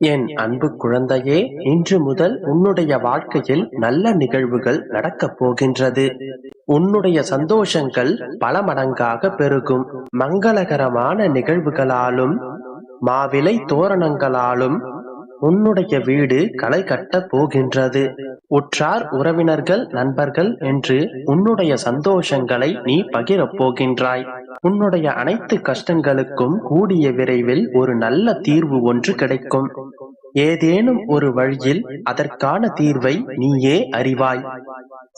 என் அன்பு குழந்தையே இன்று முதல் உன்னுடைய வாழ்க்கையில் நல்ல நிகழ்வுகள் நடக்கப் போகின்றது. உன்னுடைய சந்தோஷங்கள் பல மடங்காக பெருகும். மங்களகரமான நிகழ்வுகளாலும் மாவிலை தோரணங்களாலும் உன்னுடைய வீடு களை கட்டப் போகின்றது. உற்றார் உறவினர்கள் நண்பர்கள் என்று உன்னுடைய சந்தோஷங்களை நீ பகிரப் போகின்றாய். உன்னுடைய அனைத்து கஷ்டங்களுக்கும் கூடிய விரைவில் ஒரு நல்ல தீர்வு ஒன்று கிடைக்கும். ஏதேனும் ஒரு வழியில் அதற்கான தீர்வை நீயே அறிவாய்.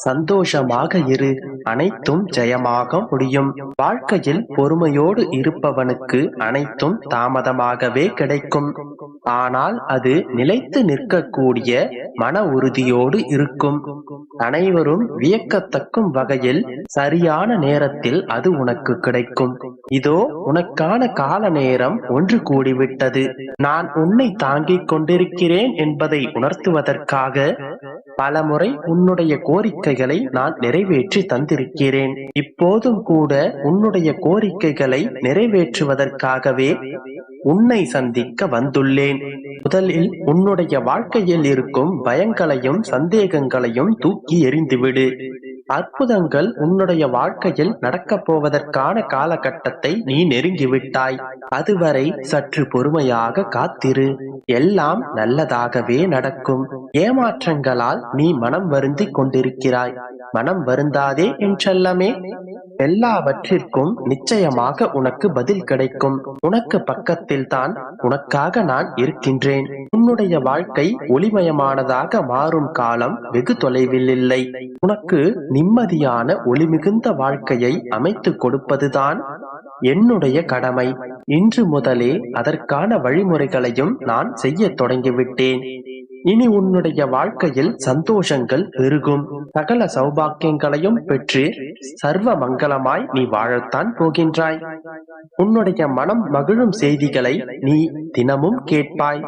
சந்தோஷமாக இரு அனைத்தும் ஜெயமாக முடியும். வாழ்க்கையில் பொறுமையோடு இருப்பவனுக்கு அனைத்தும் தாமதமாகவே கிடைக்கும். ஆனால் அது நிலைத்து நிற்கக்கூடிய மன உறுதியோடு இருக்கும். அனைவரும் வியக்கத்தக்கும் வகையில் சரியான நேரத்தில் அது உனக்கு கிடைக்கும். இதோ உனக்கான கால நேரம் ஒன்று கூடிவிட்டது. நான் உன்னை தாங்கிக் கொண்டிருக்கிறேன் என்பதை உணர்த்துவதற்காக பலமுறை உன்னுடைய கோரிக்கைகளை நான் நிறைவேற்றி தந்திருக்கிறேன். இப்போதும் கூட உன்னுடைய கோரிக்கைகளை நிறைவேற்றுவதற்காகவே உன்னை சந்திக்க வந்துள்ளேன். முதலில் உன்னுடைய வாழ்க்கையில் இருக்கும் பயங்களையும் சந்தேகங்களையும் தூக்கி எறிந்துவிடு. அற்புதங்கள் உன்னுடைய வாழ்க்கையில் நடக்கப் போவதற்கான காலகட்டத்தை நீ நெருங்கிவிட்டாய். அதுவரை சற்று பொறுமையாக காத்திரு. எல்லாம் நல்லதாகவே நடக்கும். ஏமாற்றங்களால் நீ மனம் வருந்திக் கொண்டிருக்கிறாய். மனம் வருந்தாதே என்றல்லமே எல்லாவற்றிற்கும் நிச்சயமாக உனக்கு பதில் கிடைக்கும். உனக்கு பக்கத்தில் தான் உனக்காக நான் இருக்கின்றேன். உன்னுடைய வாழ்க்கை ஒளிமயமானதாக மாறும் காலம் வெகு தொலைவில் இல்லை. உனக்கு நிம்மதியான ஒளிமிகுந்த வாழ்க்கையை அமைத்து கொடுப்பதுதான் என்னுடைய கடமை. இன்று முதலே அதற்கான வழிமுறைகளையும் நான் செய்ய தொடங்கிவிட்டேன். இனி உன்னுடைய வாழ்க்கையில் சந்தோஷங்கள் பெருகும். சகல சௌபாக்கியங்களையும் பெற்று சர்வ மங்களமாய் நீ வாழத்தான் போகின்றாய். உன்னுடைய மனம் மகிழும் செய்திகளை நீ தினமும் கேட்பாய்.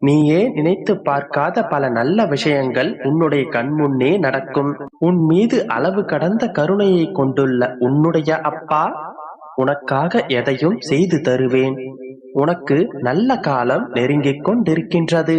நீயே நினைத்து பார்க்காத பல நல்ல விஷயங்கள் உன்னுடைய கண்முன்னே நடக்கும். உன் மீது அளவு கடந்த கருணையை கொண்டுள்ள உன்னுடைய அப்பா உனக்காக எதையும் செய்து தருவேன். உனக்கு நல்ல காலம் நெருங்கிக் கொண்டிருக்கின்றது.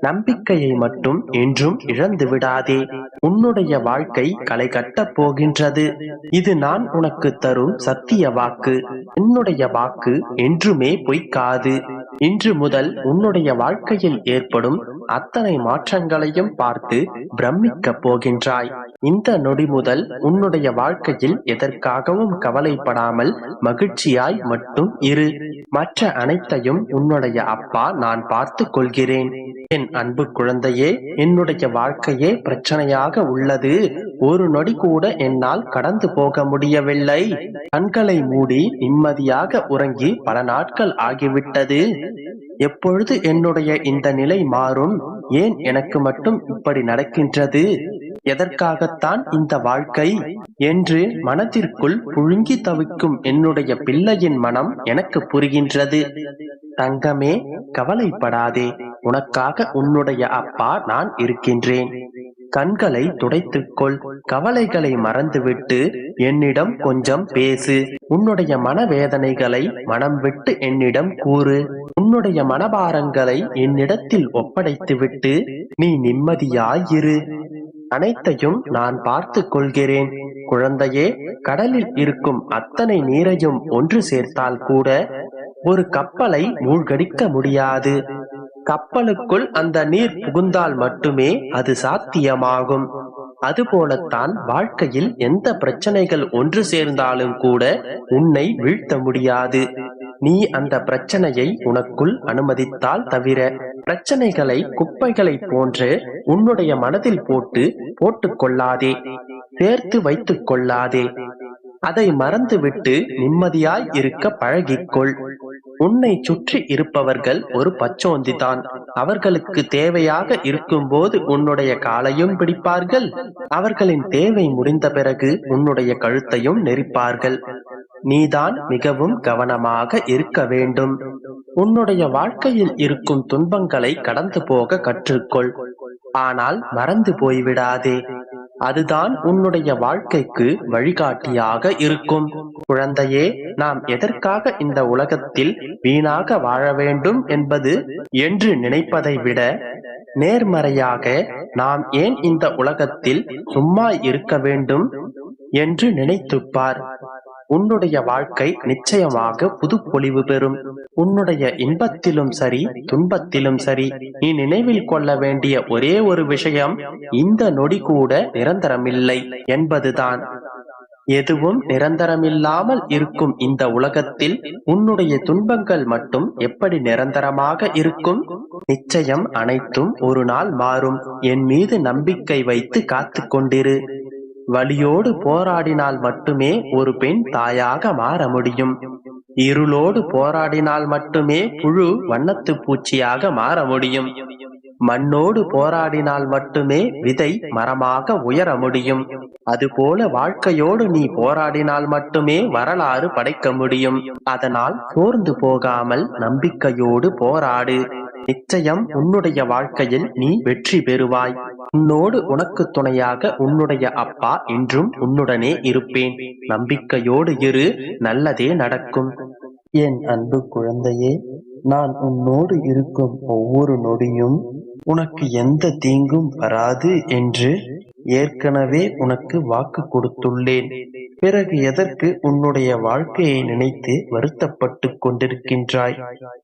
நம்பிக்கையை மட்டும் என்றும் இழந்து விடாதே. உன்னுடைய வாழ்க்கை களை கட்டப் போகின்றது. இது நான் உனக்கு தரும் சத்திய வாக்கு. என்னுடைய வாக்கு என்றுமே பொய்க்காது. இன்று முதல் உன்னுடைய வாழ்க்கையில் ஏற்படும் அத்தனை மாற்றங்களையும் பார்த்து பிரமிக்கப் போகின்றாய். இந்த நொடி முதல் உன்னுடைய வாழ்க்கையில் எதற்காகவும் கவலைப்படாமல் மகிழ்ச்சியாய் மட்டும் இரு. மற்ற அனைத்தையும் உன்னுடைய அப்பா நான் பார்த்து கொள்கிறேன். என் அன்பு குழந்தையே என்னுடைய வாழ்க்கையே பிரச்சனையாக உள்ளது. ஒரு நொடி கூட என்னால் கடந்து போக முடியவில்லை. கண்களை மூடி நிம்மதியாக உறங்கி பல நாட்கள் ஆகிவிட்டது. எப்பொழுது என்னுடைய இந்த நிலை மாறும்? ஏன் எனக்கு மட்டும் இப்படி நடக்கின்றது? எதற்காகத்தான் இந்த வாழ்க்கை என்று மனதிற்குள் புழுங்கி தவிக்கும் என்னுடைய பிள்ளையின் மனம் எனக்கு புரிகின்றது. தங்கமே கவலைப்படாதே. உனக்காக உன்னுடைய அப்பா நான் இருக்கின்றேன். கண்களை துடைத்துக்கொள். கவலைகளை மறந்துவிட்டு என்னிடம் கொஞ்சம் பேசு. உன்னுடைய மனவேதனைகளை மனம் விட்டு என்னிடம் கூறு. உன்னுடைய மனபாரங்களை என்னிடத்தில் ஒப்படைத்துவிட்டு நீ நிம்மதியாயிரு. அனைத்தையும் நான் பார்த்து கொள்கிறேன். குழந்தையே கடலில் இருக்கும் அத்தனை நீரையும் ஒன்று சேர்த்தால் கூட ஒரு கப்பலை மூழ்கடிக்க முடியாது. கப்பலுக்குள் அந்த நீர் புகுந்தால் மட்டுமே அது சாத்தியமாகும். அதுபோலத்தான் வாழ்க்கையில் எந்த பிரச்சனைகள் ஒன்று சேர்ந்தாலும் கூட உன்னை வீழ்த்த முடியாது. நீ அந்த பிரச்சனையை உனக்குள் அனுமதித்தால் தவிர பிரச்சனைகளை குப்பைகளை போன்று உன்னுடைய மனதில் போட்டு போட்டுக் கொள்ளாதே சேர்த்து வைத்துக் கொள்ளாதே. அதை மறந்துவிட்டு நிம்மதியாய் இருக்க பழகிக்கொள். உன்னை சுற்றி இருப்பவர்கள் ஒரு பச்சோந்திதான். அவர்களுக்கு தேவையாக இருக்கும்போது உன்னுடைய காலையும் பிடிப்பார்கள். அவர்களின் தேவை முடிந்த பிறகு உன்னுடைய கழுத்தையும் நெரிப்பார்கள். நீதான் மிகவும் கவனமாக இருக்க வேண்டும். உன்னுடைய வாழ்க்கையில் இருக்கும் துன்பங்களை கடந்து போக கற்றுக்கொள். ஆனால் மறந்து போய்விடாதே. அதுதான் உன்னுடைய வாழ்க்கைக்கு வழிகாட்டியாக இருக்கும். குழந்தையே நாம் எதற்காக இந்த உலகத்தில் வீணாக வாழ வேண்டும் என்பது என்று நினைப்பதை விட நேர்மறையாக நாம் ஏன் இந்த உலகத்தில் சும்மா இருக்க வேண்டும் என்று நினைத்துப்பார். உன்னுடைய வாழ்க்கை நிச்சயமாக புது பொலிவு பெறும். உன்னுடைய இன்பத்திலும் சரி துன்பத்திலும் சரி நீ நினைவில் கொள்ள வேண்டிய ஒரே ஒரு விஷயம் இந்த நொடி கூட நிரந்தரமில்லை என்பதுதான். எதுவும் நிரந்தரமில்லாமல் இருக்கும் இந்த உலகத்தில் உன்னுடைய துன்பங்கள் மட்டும் எப்படி நிரந்தரமாக இருக்கும்? நிச்சயம் அனைத்தும் ஒரு நாள் மாறும். என் மீது நம்பிக்கை வைத்து காத்து கொண்டிரு. வழியோடு போராடினால் மட்டுமே ஒரு பெண் தாயாக மாற முடியும். இருளோடு போராடினால் மட்டுமே புழு வண்ணத்து பூச்சியாக மாற முடியும். மண்ணோடு போராடினால் மட்டுமே விதை மரமாக உயர முடியும். அதுபோல வாழ்க்கையோடு நீ போராடினால் மட்டுமே வரலாறு படைக்க முடியும். அதனால் சோர்ந்து போகாமல் நம்பிக்கையோடு போராடு. நிச்சயம் உன்னுடைய வாழ்க்கையில் நீ வெற்றி பெறுவாய். உன்னோடு உனக்கு துணையாக உன்னுடைய அப்பா என்றும் உன்னுடனே இருப்பேன். நம்பிக்கையோடு இரு நல்லதே நடக்கும். என் அன்பு குழந்தையே நான் உன்னோடு இருக்கும் ஒவ்வொரு நொடியும் உனக்கு எந்த தீங்கும் வராது என்று ஏற்கனவே உனக்கு வாக்கு கொடுத்துள்ளேன். பிறகு எதற்கு உன்னுடைய வாழ்க்கையை நினைத்து வருத்தப்பட்டு கொண்டிருக்கின்றாய்?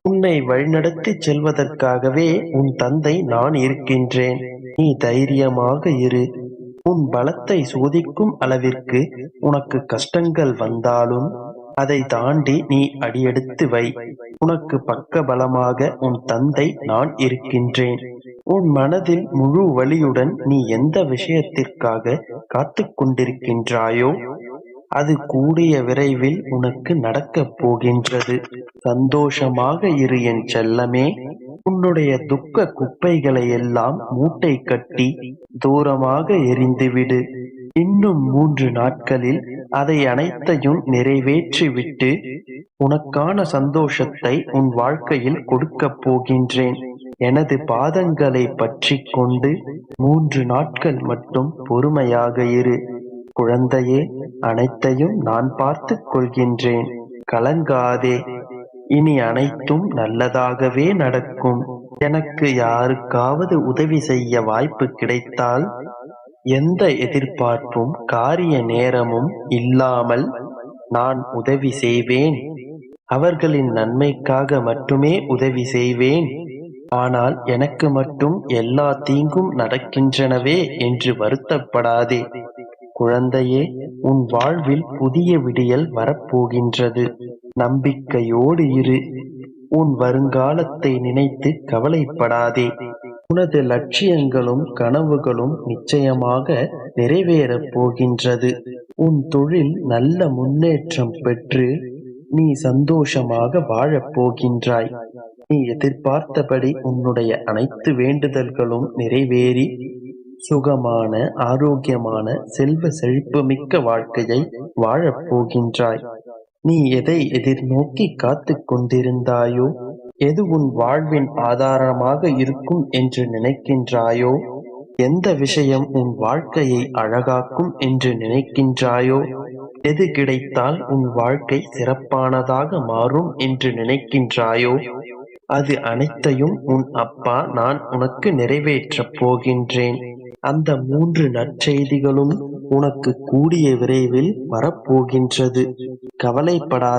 உன்னை வழிநடத்திச் செல்வதற்காகவே உன் தந்தை நான் இருக்கின்றேன். நீ தைரியமாக இரு. உன் பலத்தை சோதிக்கும் அளவிற்கு உனக்கு கஷ்டங்கள் வந்தாலும் அதை தாண்டி நீ அடியெடுத்து வை. உனக்கு பக்க பலமாக உன் தந்தை நான் இருக்கின்றேன். உன் மனதில் முழு வலியுடன் நீ எந்த விஷயத்திற்காக காத்து கொண்டிருக்கின்றாயோ அது கூடிய விரைவில் உனக்கு நடக்கப் போகின்றது. சந்தோஷமாக இரு என் செல்லமே. உன்னுடைய துக்க குப்பைகளை எல்லாம் மூட்டை கட்டி தூரமாக எரிந்துவிடு. இன்னும் மூன்று நாட்களில் அதை அனைத்தையும் நிறைவேற்றிவிட்டு உனக்கான சந்தோஷத்தை உன் வாழ்க்கையில் கொடுக்கப் போகின்றேன். எனது பாதங்களை பற்றி கொண்டு மூன்று நாட்கள் மட்டும் பொறுமையாக இரு. குழந்தையே அனைத்தையும் நான் பார்த்து கொள்கின்றேன். கலங்காதே. இனி அனைத்தும் நல்லதாகவே நடக்கும். எனக்கு யாருக்காவது உதவி செய்ய வாய்ப்பு கிடைத்தால் எந்த எதிர்பார்ப்பும் காரிய நேரமும் இல்லாமல் நான் உதவி செய்வேன். அவர்களின் நன்மைக்காக மட்டுமே உதவி செய்வேன். ஆனால் எனக்கு மட்டும் எல்லா தீங்கும் நடக்கின்றனவே என்று வருத்தப்படாதே. குழந்தையே உன் வாழ்வில் புதிய விடியல் வரப்போகின்றது. நம்பிக்கையோடு இரு. உன் வருங்காலத்தை நினைத்து கவலைப்படாதே. உனது லட்சியங்களும் கனவுகளும் நிச்சயமாக நிறைவேறப் போகின்றது. உன் தொழில் நல்ல முன்னேற்றம் பெற்று நீ சந்தோஷமாக வாழப் போகின்றாய். நீ எதிர்பார்த்தபடி உன்னுடைய அனைத்து வேண்டுதல்களும் நிறைவேறி சுகமான ஆரோக்கியமான செல்வ செழிப்பு மிக்க வாழ்க்கையை வாழப்போகின்றாய் நீ எதை எதிர்நோக்கி காத்து கொண்டிருந்தாயோ எது உன் வாழ்வின் ஆதாரமாக இருக்கும் என்று நினைக்கின்றாயோ எந்த விஷயம் உன் வாழ்க்கையை அழகாக்கும் என்று நினைக்கின்றாயோ எது கிடைத்தால் உன் வாழ்க்கை சிறப்பானதாக மாறும் என்று நினைக்கின்றாயோ அது அனைத்தையும் உன் அப்பா நான் உனக்கு நிறைவேற்றப் போகின்றேன். அந்த மூன்று நற்செய்திகளும் உனக்கு கூடிய விரைவில் வரப்போகின்றது. கவலைப்படாத.